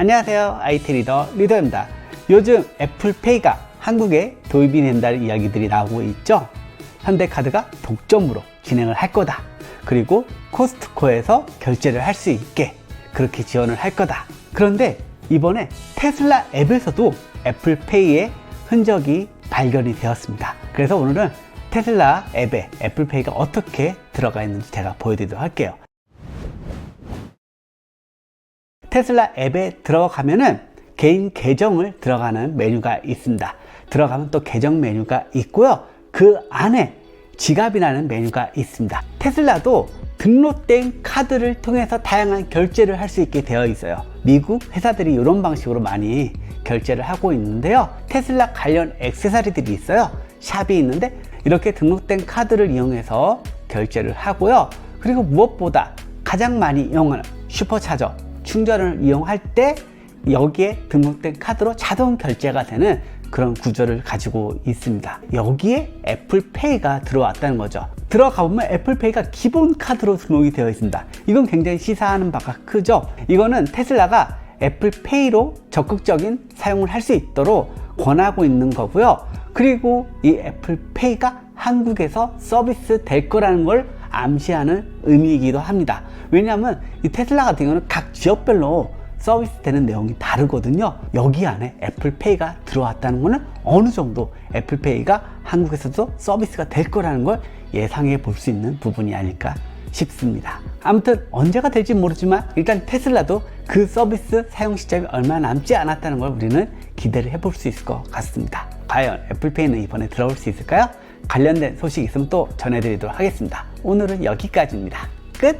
안녕하세요. IT 리더 리더입니다. 요즘 애플페이가 한국에 도입이 된다는 이야기들이 나오고 있죠. 현대카드가 독점으로 진행을 할 거다. 그리고 코스트코에서 결제를 할 수 있게 그렇게 지원을 할 거다. 그런데 이번에 테슬라 앱에서도 애플페이의 흔적이 발견이 되었습니다. 그래서 오늘은 테슬라 앱에 애플페이가 어떻게 들어가 있는지 제가 보여드리도록 할게요. 테슬라 앱에 들어가면은 개인 계정을 들어가는 메뉴가 있습니다. 들어가면 또 계정 메뉴가 있고요. 그 안에 지갑이라는 메뉴가 있습니다. 테슬라도 등록된 카드를 통해서 다양한 결제를 할 수 있게 되어 있어요. 미국 회사들이 이런 방식으로 많이 결제를 하고 있는데요. 테슬라 관련 액세서리들이 있어요. 샵이 있는데 이렇게 등록된 카드를 이용해서 결제를 하고요. 그리고 무엇보다 가장 많이 이용하는 슈퍼차저 충전을 이용할 때 여기에 등록된 카드로 자동 결제가 되는 그런 구조를 가지고 있습니다. 여기에 애플페이가 들어왔다는 거죠. 들어가 보면 애플페이가 기본 카드로 등록이 되어 있습니다. 이건 굉장히 시사하는 바가 크죠. 이거는 테슬라가 애플페이로 적극적인 사용을 할 수 있도록 권하고 있는 거고요. 그리고 이 애플페이가 한국에서 서비스 될 거라는 걸 암시하는 의미이기도 합니다. 왜냐하면 이 테슬라 같은 경우는 각 지역별로 서비스 되는 내용이 다르거든요. 여기 안에 애플페이가 들어왔다는 것은 어느 정도 애플페이가 한국에서도 서비스가 될 거라는 걸 예상해 볼 수 있는 부분이 아닐까 싶습니다. 아무튼 언제가 될지 모르지만 일단 테슬라도 그 서비스 사용 시점이 얼마 남지 않았다는 걸 우리는 기대를 해볼 수 있을 것 같습니다. 과연 애플페이는 이번에 들어올 수 있을까요? 관련된 소식 있으면 또 전해드리도록 하겠습니다. 오늘은 여기까지입니다. 끝!